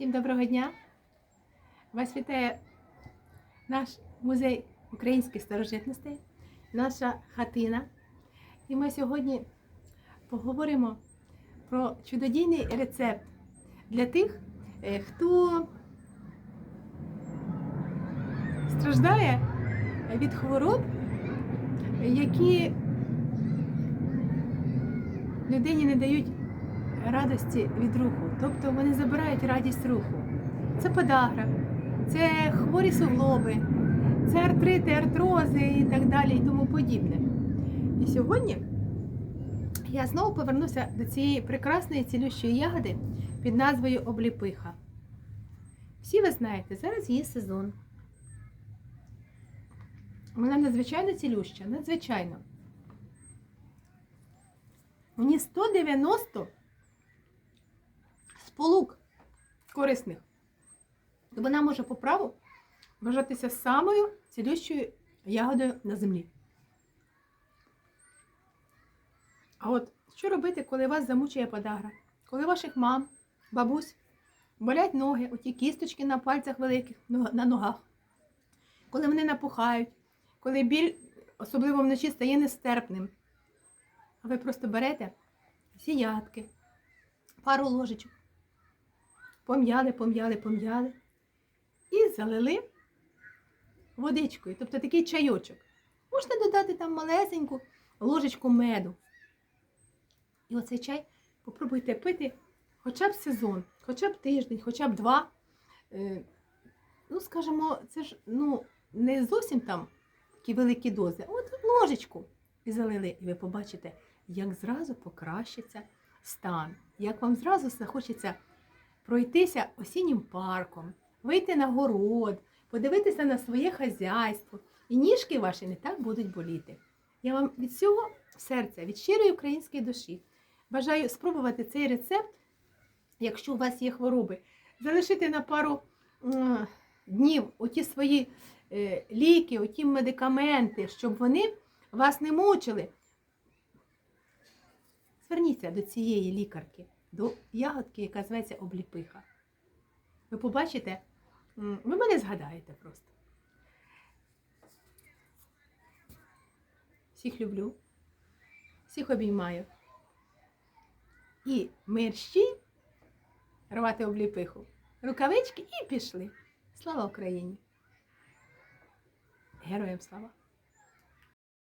Всім доброго дня! Вас вітає наш музей українських старожитностей, наша хатина. І ми сьогодні поговоримо про чудодійний рецепт для тих, е, хто страждає від хвороб, які людині не дають радості від руху, тобто вони забирають радість руху. Це подагра, це хворі суглоби, це артрити, артрози і так далі, і тому подібне. І сьогодні я знову повернуся до цієї прекрасної цілющої ягоди під назвою обліпиха. Всі ви знаєте, зараз її сезон. Вона надзвичайно цілюща, надзвичайно. Мені 190 сполук корисних. Вона може по праву вважатися самою цілющою ягодою на землі. А от що робити, коли вас замучує подагра? Коли ваших мам, бабусь болять ноги, оті кісточки на пальцях великих, на ногах, коли вони напухають, коли біль, особливо вночі, стає нестерпним. А ви просто берете всі ягодки, пару ложечок, пом'яли, пом'яли, пом'яли і залили водичкою, тобто такий чайочок. Можна додати там малесеньку ложечку меду. І оцей чай попробуйте пити хоча б сезон, хоча б тиждень, хоча б два. Е, Ну, скажімо, це ж ну, не зовсім там такі великі дози, а от ложечку і залили. І ви побачите, як зразу покращиться стан, як вам зразу захочеться пройтися осіннім парком, вийти на город, подивитися на своє хазяйство, і ніжки ваші не так будуть боліти. Я вам від всього серця, від щирої української душі бажаю спробувати цей рецепт, якщо у вас є хвороби, залишити на пару днів оті свої е, ліки, оті медикаменти, щоб вони вас не мучили. Зверніться до цієї лікарки, до ягодки, яка зветься обліпиха. Ви побачите, ви мене згадаєте просто. Всіх люблю, всіх обіймаю. І мерщі рвати обліпиху, рукавички і пішли. Слава Україні! Героям слава!